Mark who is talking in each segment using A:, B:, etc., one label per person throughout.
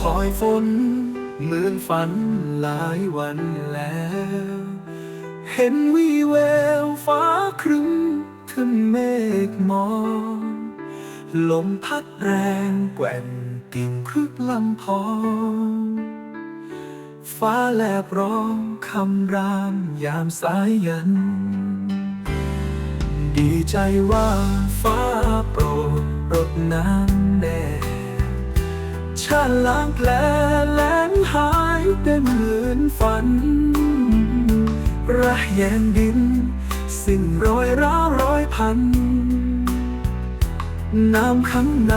A: คอยฝนเหมือนฝันหลายวันแล้ว เห็นวีแววฟ้าครึ้มถึงเมฆหมอกลมพัดแรงแกว่งกิ่งครึกลำพองฟ้าแลบร้องคำรามยามสายยัน ดีใจว่าฟ้าโปรดร ล้างแผลแลนหายได้เหมือนฝัน ระแยงดิน สิ้นรอยร้าวร้อยพัน น้ำข้างใน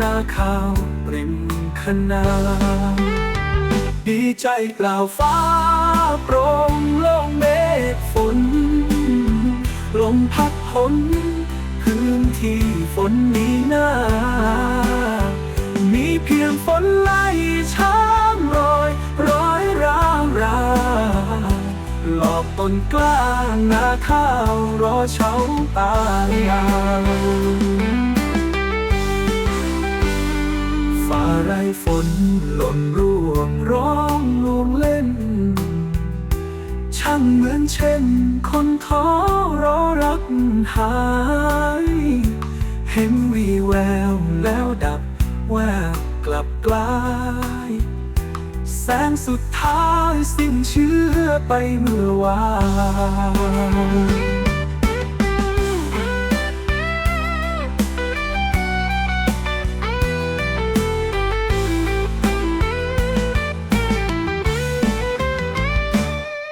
A: นาข้าวปริมขนาดีใจเปล่าวฟ้าโปร่งโล่งเมฆฝน ลมพัดหนพื้นที่ฝนมีหน้า มีเพียง อกต้นกล้านาข้าวรอเช้าตายาวฟ้าไรฝนหล่นร่วงร้องลวงเล่น ช่างเหมือนเช่น คนท้อรอรักหาย เห็นวีแววแล้วดับแวบกลับกลาย สุดท้ายสิ้นเชื่อไปเมื่อวาน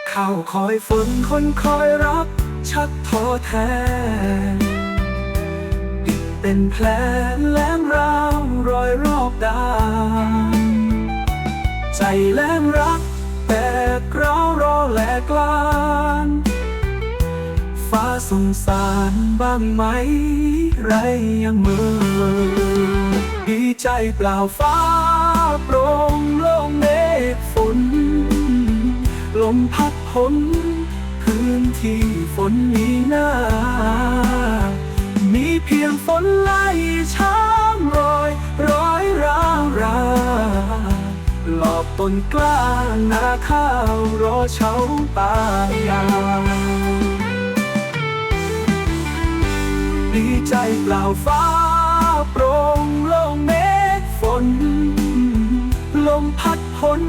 A: เข้าคอยฝนคนคอยรักชักท้อแท้ดินเป็นแผลแหลมร้าวรอยรอบดานใจแหลม สงสารบ้างไหม ไรยังมือดีใจเปล่าฟ้าโปร่งโล่งเมฆฝน ลมพัดหนพื้นที่ฝนมีหน้า มีเพียงฝนไล่ช้างรอยร้อยร้าวราหลอกต้นกล้านาข้าวรอเช้าตายา เปล่าฟ้าโปร่งโล่งเมฆฝน ลมพัดพ้น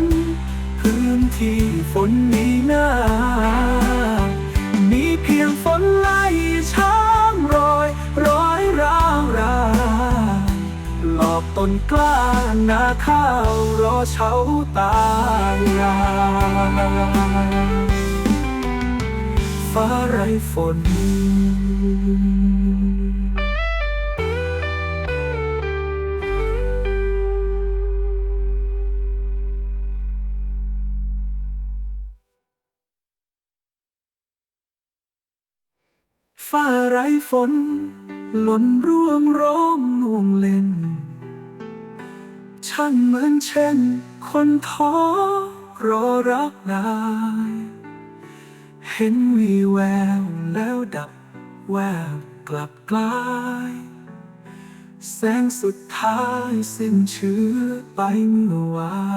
A: พื้นที่ฝนมีหน้า มีเพียงฝนไล่ช้างรอยร้อยร้าวราวหลอกต้นกล้านาข้าวรอเช้าตายาฟ้าไรฝน ฟ้าไรฝน หล่นร่วงร้องลวงเล่น ช่างเหมือนเช่น คนท้อรอรักนาย เห็นวีแววแล้วดับแวบกลับกลาย แสงสุดท้ายสิ้นเชื้อไปเมื่อวาน